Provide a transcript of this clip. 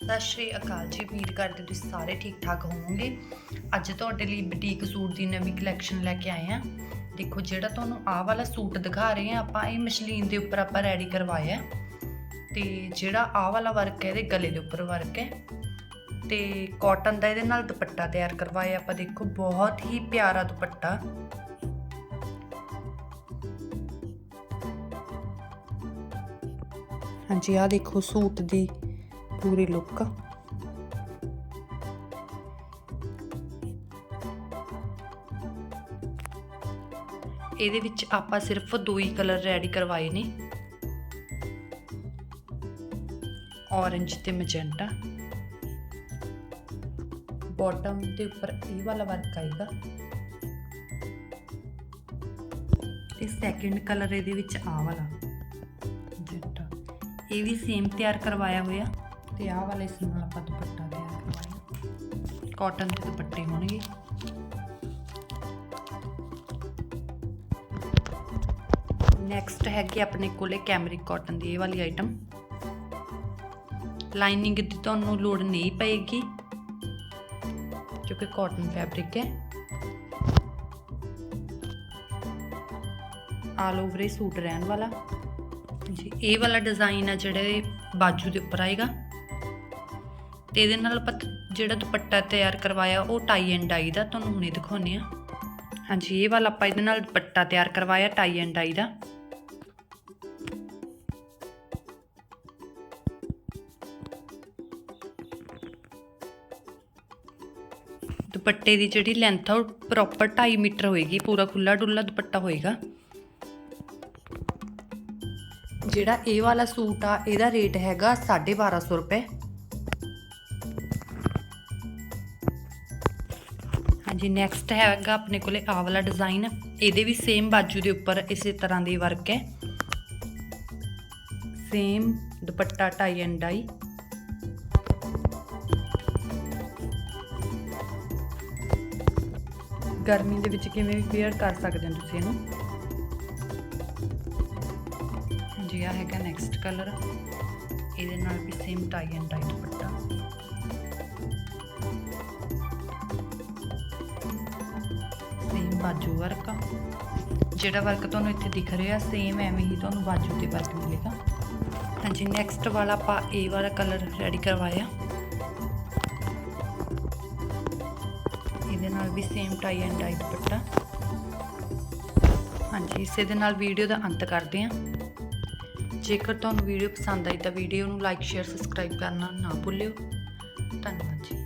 ਸਤਿ ਸ਼੍ਰੀ ਅਕਾਲ ਜੀ, ਉਮੀਦ ਕਰਦੇ ਤੁਸੀਂ ਸਾਰੇ ਠੀਕ ਠਾਕ ਹੋਵੋਗੇ। ਅੱਜ ਤੁਹਾਡੇ ਲਈ ਬੁਟੀਕ ਸੂਟ ਦੀ ਨਵੀਂ ਕਲੈਕਸ਼ਨ ਲੈ ਕੇ ਆਏ ਆ ਦੇਖੋ, ਜਿਹੜਾ ਤੁਹਾਨੂੰ ਆਹ ਵਾਲਾ ਸੂਟ ਦਿਖਾ ਰਹੇ ਆ ਆਪਾਂ ਇਹ ਮਸ਼ਲੀਨ ਦੇ ਉੱਪਰ ਆਪਾਂ ਰੈਡੀ ਕਰਵਾਇਆ ਤੇ ਜਿਹੜਾ ਆਹ ਵਾਲਾ ਵਰਕ ਹੈ, ਇਹਦੇ ਗਲੇ ਦੇ ਉੱਪਰ ਵਰਕ ਹੈ। ਤੇ ਕਾਟਨ ਦਾ ਇਹਦੇ ਨਾਲ ਦੁਪੱਟਾ ਤਿਆਰ ਕਰਵਾਇਆ ਆਪਾਂ ਦੇਖੋ, ਬਹੁਤ ਹੀ ਪਿਆਰਾ ਦੁਪੱਟਾ। ਹਾਂਜੀ ਆ ਦੇਖੋ ਸੂਟ ਦੀ ਪੂਰੀ ਲੁੱਕ ਇਹਦੇ ਵਿੱਚ ਆਪਾਂ ਸਿਰਫ ਦੋ ਹੀ ਕਲਰ ਰੈਡੀ ਕਰਵਾਏ ਨੇ। ਔਰੰਜ ਤੇ ਮੈਜੈਂਟਾ ਬਾਟਮ ਦੇ ਉੱਪਰ ਇਹ ਵਾਲਾ ਵਰਕ ਆਏਗਾ। ਤੇ ਸੈਕਿੰਡ ਕਲਰ ਇਹਦੇ ਵਿੱਚ ਆ ਵਾਲਾ। ਮੈਜੈਂਟਾ ਇਹ ਵੀ ਸੇਮ ਤਿਆਰ ਕਰਵਾਇਆ ਹੋਇਆ। ਤੇ ਆਹ ਵਾਲੇ ਇਸ ਆਪਾਂ ਦੁਪੱਟਾ ਤਿਆਰ ਕਰਵਾਇਆ ਕਾਟਨ ਦੇ ਦੁਪੱਟੇ ਹੋਣਗੇ। ਨੈਕਸਟ ਹੈਗੀ ਆਪਣੇ ਕੋਲੇ ਕੈਮਰਿਕ ਕਾਟਨ ਦੀ, ਇਹ ਵਾਲੀ ਆਈਟਮ ਲਾਈਨਿੰਗ ਦੀ ਤੁਹਾਨੂੰ ਲੋੜ ਨਹੀਂ ਪਏਗੀ, ਕਿਉਂਕਿ ਕਾਟਨ ਫੈਬਰਿਕ ਹੈ। ਆਲ ਓਵਰ ਇਹ ਸੂਟ ਰਹਿਣ ਵਾਲਾ। ਜੀ, ਇਹ ਵਾਲਾ ਡਿਜ਼ਾਈਨ ਆ ਜਿਹੜੇ ਬਾਜੂ ਦੇ ਉੱਪਰ ਆਏਗਾ। ਤੇ ਇਹਦੇ ਨਾਲ ਆਪਾਂ ਜਿਹੜਾ ਦੁਪੱਟਾ ਤਿਆਰ ਕਰਵਾਇਆ, ਉਹ ਟਾਈ ਐਂਡ ਡਾਈ ਦਾ ਤੁਹਾਨੂੰ ਹੁਣੇ ਦਿਖਾਉਨੇ ਆ ਹਾਂਜੀ, ਇਹ ਵਾਲਾ ਆਪਾਂ ਇਹਦੇ ਨਾਲ ਦੁਪੱਟਾ ਤਿਆਰ ਕਰਵਾਇਆ ਟਾਈ ਐਂਡ ਡਾਈ ਦਾ। ਦੁਪੱਟੇ ਦੀ ਜਿਹੜੀ ਲੈਂਥ ਆ, ਉਹ ਪ੍ਰੋਪਰ 2.5 ਮੀਟਰ ਹੋਏਗੀ, ਪੂਰਾ ਖੁੱਲਾ ਡੁੱਲਾ ਦੁਪੱਟਾ ਹੋਏਗਾ। ਜਿਹੜਾ ਇਹ ਵਾਲਾ ਸੂਟ ਆ, ਇਹਦਾ ਰੇਟ ਹੈਗਾ 1250 ਰੁਪਏ। ਹਾਂਜੀ ਨੈਕਸਟ ਹੈਗਾ ਆਪਣੇ ਕੋਲੇ ਆਹ ਵਾਲਾ ਡਿਜ਼ਾਈਨ ਇਹਦੇ ਵੀ ਸੇਮ ਬਾਜੂ ਦੇ ਉੱਪਰ ਇਸੇ ਤਰ੍ਹਾਂ ਦੀ ਵਰਕ ਹੈ। Same dupatta tie and dye ਗਰਮੀ ਦੇ ਵਿੱਚ ਕਿਵੇਂ ਵੀ ਵੇਅਰ ਕਰ ਸਕਦੇ ਹੋ ਤੁਸੀਂ ਇਹਨੂੰ? ਜੀ ਆ ਹੈਗਾ ਨੈਕਸਟ ਕਲਰ ਇਹਦੇ ਨਾਲ ਵੀ ਸੇਮ ਟਾਈ ਐਂਡ ਡਾਈ ਬਾਜੂ ਵਰਕ ਆ ਜਿਹੜਾ ਵਰਕ ਤੁਹਾਨੂੰ ਇੱਥੇ ਦਿਖ ਰਿਹਾ ਸੇਮ ਐਵੇਂ ਹੀ ਤੁਹਾਨੂੰ ਬਾਜੂ ਤੇ ਵਰਕ ਮਿਲੇਗਾ। ਹਾਂਜੀ ਨੈਕਸਟ ਵਾਲਾ ਆਪਾਂ ਇਹ ਵਾਲਾ ਕਲਰ ਰੈਡੀ ਕਰਵਾਇਆ। ਇਹਦੇ ਨਾਲ ਵੀ same tie and dye dupatta. ਹਾਂਜੀ, ਇਸੇ ਦੇ ਨਾਲ ਵੀਡੀਓ ਦਾ ਅੰਤ ਕਰਦੇ ਹਾਂ। ਜੇਕਰ ਤੁਹਾਨੂੰ ਵੀਡੀਓ ਪਸੰਦ ਆਈ ਤਾਂ ਵੀਡੀਓ ਨੂੰ ਲਾਈਕ ਸ਼ੇਅਰ ਸਬਸਕ੍ਰਾਈਬ ਕਰਨਾ ਨਾ ਭੁੱਲਿਓ। ਧੰਨਵਾਦ ਜੀ।